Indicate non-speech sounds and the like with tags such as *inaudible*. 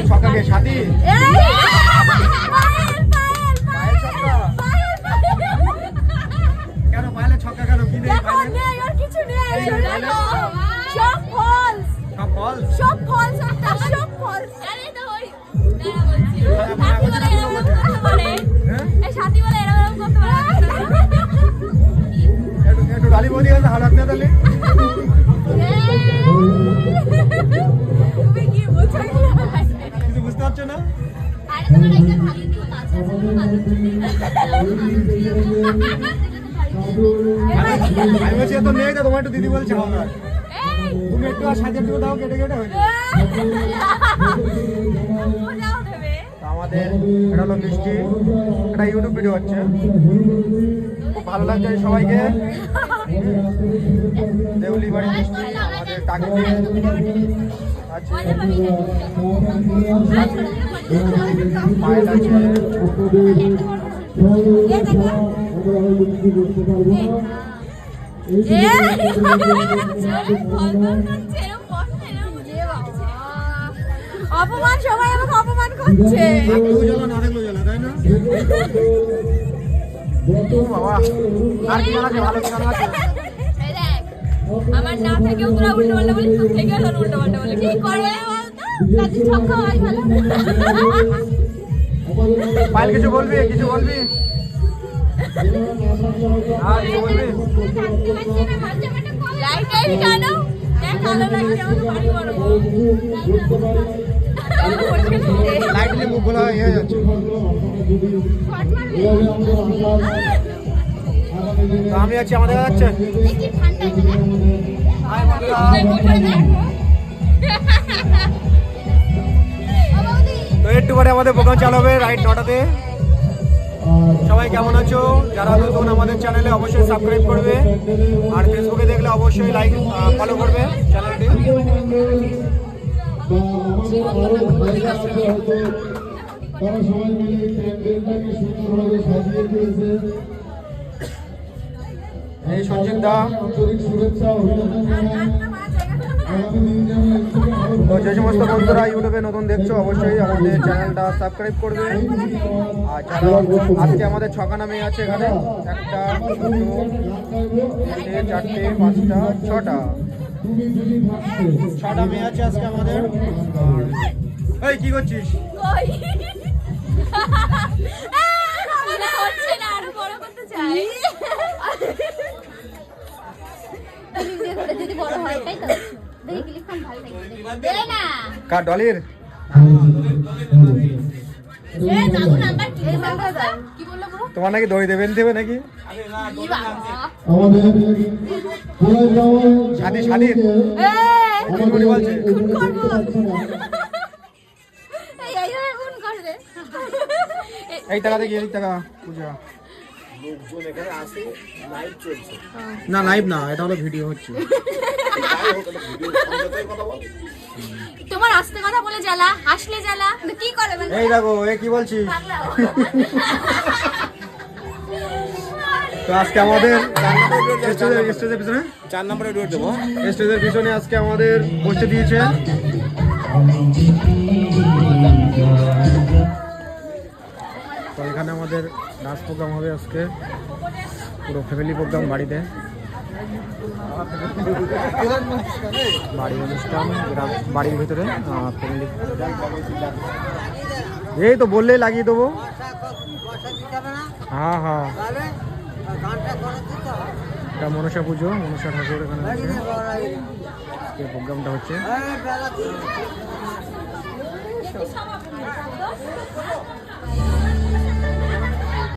সাথী! পায়েল? পায়েল, পায়েল। কেন পাইলে ছক্কা কেন কি নেই কিছু নেই। সব সব সব একটা, সব সাথী। একটু তাহলে *laughs* আমি বলছি এ তো নেই তো, তোমার একটু দিদি বলছে আমার তুমি একটু আর সাজে একটু দাও, কেটে কেটে আমাদের, এটা হলো মিষ্টি। একটা ইউটিউব ভিডিও হচ্ছে। খুব ভালো লাগছে সবাইকে। দেউলি বাড়ি মিষ্টি। টাকি আছে অপমান সবাই আমাকে অপমান করছে বাবা আর কি আছে ভালো কি আছে আমার না থেকেও তোরা উল্টো পাল্টা বলি তোর থেকেও তোরা উল্টো পাল্টা বলি কি করবে বলতো? কাজে ছক্কা হয় ভালো। পায়েল কিছু বলবি? কিছু বলবি? বলবি? লাইট টাইট কেন? দেখ ভালো লাগছে আমাকে বাড়ি বড় লাইট নিয়ে মুখ খোলা হয়ে যাচ্ছে। তো আমি আছি আমাদের যাচ্ছে তো একটু পরে আমাদের প্রোগ্রাম চালু হবে রাইট নটাতে। সবাই কেমন আছো? যারা নতুন আমাদের চ্যানেলে অবশ্যই সাবস্ক্রাইব করবে। আর ফেসবুকে দেখলে অবশ্যই লাইক ফলো করবে চ্যানেলটি তারা সবাই মিলে সুন্দরভাবে সাজিয়ে তুলেছে এর থেকে আরও তো যে সমস্ত বন্ধুরা ইউটিউবে নতুন দেখছ, অবশ্যই আমাদের চ্যানেলটা সাবস্ক্রাইব করবে। আর যারা আজকে আমাদের ছখানা মেয়ে আছে এখানে, একটা চারটে, পাঁচটা, ছটা। ছটা মেয়ে আছে আজকে আমাদের। এই, কি করছিস? *laughs* না। বড় হয় তাই তো? দেখি ক্লিপখান ভালো লাগবে দে না? কার ডলির? তোমার নাকি দই দেবেন দেবে নাকি? এ খুনখুনি বলছে। এই এই এই খুন করবে না লাইভ না এটা হলো ভিডিও হচ্ছে। তোমার আস্তে কথা বলে জ্বালা হাসলে জ্বালা কি করে এই দেখো এ কি বলছিস? তো আজকে আমাদের স্টেজের পিছনে? চার নম্বরে ডোর দেবো। স্টেজের পিছনে আজকে আমাদের বসতে দিয়েছে তো এখানে আমাদের ডান্স প্রোগ্রাম হবে আজকে। পুরো ফ্যামিলি প্রোগ্রাম বাড়িতে। বাড়ির অনুষ্ঠান বাড়ির ভিতরে ফ্যামিলি এই তো বললেই লাগিয়ে দেবো। হ্যাঁ হ্যাঁ। এটা মনসা পুজো, মনসা ঠাকুর এখানে আছে। এই প্রোগ্রামটা হচ্ছে। এই